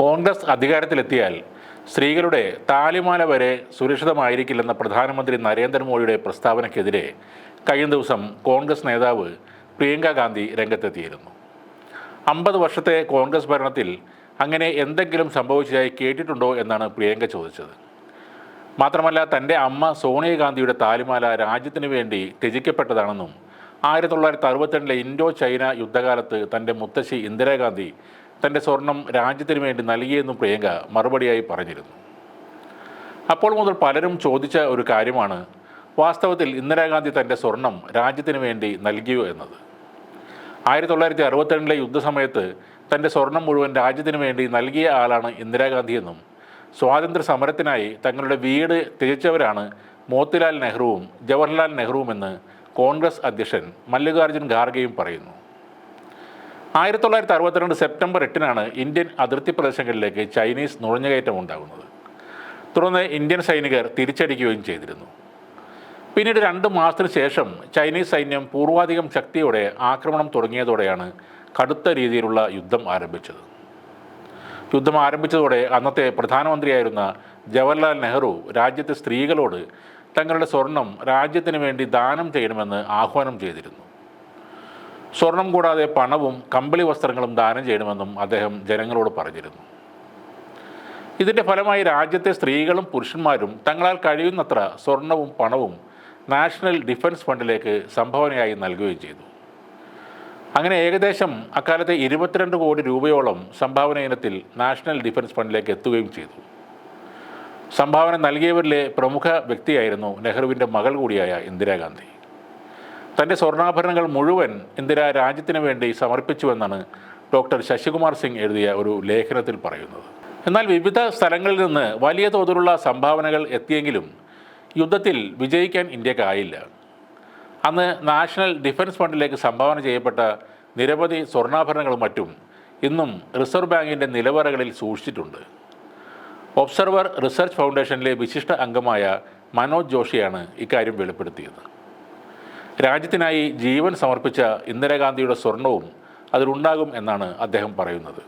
കോൺഗ്രസ് അധികാരത്തിലെത്തിയാൽ സ്ത്രീകളുടെ താലിമാല വരെ സുരക്ഷിതമായിരിക്കില്ലെന്ന പ്രധാനമന്ത്രി നരേന്ദ്രമോദിയുടെ പ്രസ്താവനയ്ക്കെതിരെ കഴിഞ്ഞ ദിവസം കോൺഗ്രസ് നേതാവ് പ്രിയങ്ക ഗാന്ധി രംഗത്തെത്തിയിരുന്നു. അമ്പത് വർഷത്തെ കോൺഗ്രസ് ഭരണത്തിൽ അങ്ങനെ എന്തെങ്കിലും സംഭവിച്ചതായി കേട്ടിട്ടുണ്ടോ എന്നാണ് പ്രിയങ്ക ചോദിച്ചത്. മാത്രമല്ല തന്റെ അമ്മ സോണിയാഗാന്ധിയുടെ താലിമാല രാജ്യത്തിന് വേണ്ടി ത്യജിക്കപ്പെട്ടതാണെന്നും ആയിരത്തി തൊള്ളായിരത്തി അറുപത്തിരണ്ടിലെ ഇൻഡോ ചൈന യുദ്ധകാലത്ത് തന്റെ മുത്തശ്ശി ഇന്ദിരാഗാന്ധി തന്റെ സ്വർണം രാജ്യത്തിന് വേണ്ടി നൽകിയെന്നും പ്രിയങ്ക മറുപടിയായി പറഞ്ഞിരുന്നു. അപ്പോൾ മുതൽ പലരും ചോദിച്ച ഒരു കാര്യമാണ് വാസ്തവത്തിൽ ഇന്ദിരാഗാന്ധി തന്റെ സ്വർണം രാജ്യത്തിന് വേണ്ടി നൽകിയോ എന്നത്. ആയിരത്തി തൊള്ളായിരത്തി അറുപത്തിരണ്ടിലെ യുദ്ധസമയത്ത് തന്റെ സ്വർണം മുഴുവൻ രാജ്യത്തിന് വേണ്ടി നൽകിയ ആളാണ് ഇന്ദിരാഗാന്ധിയെന്നും സ്വാതന്ത്ര്യ സമരത്തിനായി തങ്ങളുടെ വീട് തിരിച്ചവരാണ് മോത്തിലാൽ നെഹ്റുവും ജവഹർലാൽ നെഹ്റുവും എന്ന് കോൺഗ്രസ് അധ്യക്ഷൻ മല്ലികാർജുൻ ഖാർഗെയും പറയുന്നു. ആയിരത്തി തൊള്ളായിരത്തി അറുപത്തിരണ്ട് സെപ്റ്റംബർ എട്ടിനാണ് ഇന്ത്യൻ അതിർത്തി പ്രദേശങ്ങളിലേക്ക് ചൈനീസ് നുഴഞ്ഞുകയറ്റം ഉണ്ടാകുന്നത്. തുടർന്ന് ഇന്ത്യൻ സൈനികർ തിരിച്ചടിക്കുകയും ചെയ്തിരുന്നു. പിന്നീട് രണ്ട് മാസത്തിന് ശേഷം ചൈനീസ് സൈന്യം പൂർവാധികം ശക്തിയോടെ ആക്രമണം തുടങ്ങിയതോടെയാണ് കടുത്ത രീതിയിലുള്ള യുദ്ധം ആരംഭിച്ചത്. യുദ്ധം ആരംഭിച്ചതോടെ അന്നത്തെ പ്രധാനമന്ത്രിയായിരുന്ന ജവഹർലാൽ നെഹ്റു രാജ്യത്തെ സ്ത്രീകളോട് തങ്ങളുടെ സ്വർണം രാജ്യത്തിന് വേണ്ടി ദാനം ചെയ്യണമെന്ന് ആഹ്വാനം ചെയ്തിരുന്നു. സ്വർണം കൂടാതെ പണവും കമ്പിളി വസ്ത്രങ്ങളും ദാനം ചെയ്യണമെന്നും അദ്ദേഹം ജനങ്ങളോട് പറഞ്ഞിരുന്നു. ഇതിന്റെ ഫലമായി രാജ്യത്തെ സ്ത്രീകളും പുരുഷന്മാരും തങ്ങളാൽ കഴിയുന്നത്ര സ്വർണവും പണവും നാഷണൽ ഡിഫൻസ് ഫണ്ടിലേക്ക് സംഭാവനയായി നൽകുകയും ചെയ്തു. അങ്ങനെ ഏകദേശം അക്കാലത്തെ ഇരുപത്തിരണ്ട് കോടി രൂപയോളം സംഭാവന ഇനത്തിൽ നാഷണൽ ഡിഫൻസ് ഫണ്ടിലേക്ക് എത്തുകയും ചെയ്തു. സംഭാവന നൽകിയവരിലെ പ്രമുഖ വ്യക്തിയായിരുന്നു നെഹ്റുവിന്റെ മകൾ കൂടിയായ ഇന്ദിരാഗാന്ധി. തന്റെ സ്വർണാഭരണങ്ങൾ മുഴുവൻ ഇന്ദിര രാജ്യത്തിന് വേണ്ടി സമർപ്പിച്ചുവെന്നാണ് ഡോക്ടർ ശശികുമാർ സിംഗ് എഴുതിയ ഒരു ലേഖനത്തിൽ പറയുന്നത്. എന്നാൽ വിവിധ സ്ഥലങ്ങളിൽ നിന്ന് വലിയ തോതിലുള്ള സംഭാവനകൾ എത്തിയെങ്കിലും യുദ്ധത്തിൽ വിജയിക്കാൻ ഇന്ത്യക്കായില്ല അന്ന് നാഷണൽ ഡിഫൻസ് ഫണ്ടിലേക്ക് സംഭാവന ചെയ്യപ്പെട്ട നിരവധി സ്വർണാഭരണങ്ങളും മറ്റും ഇന്നും റിസർവ് ബാങ്കിന്റെ നിലവറകളിൽ സൂക്ഷിച്ചിട്ടുണ്ട്. ഒബ്സർവർ റിസർച്ച് ഫൗണ്ടേഷനിലെ വിശിഷ്ട അംഗമായ മനോജ് ജോഷിയാണ് ഇക്കാര്യം വെളിപ്പെടുത്തിയത്. രാജ്യത്തിനായി ജീവൻ സമർപ്പിച്ച ഇന്ദിരാഗാന്ധിയുടെ സ്വർണവും അതിലുണ്ടാകും എന്നാണ് അദ്ദേഹം പറയുന്നത്.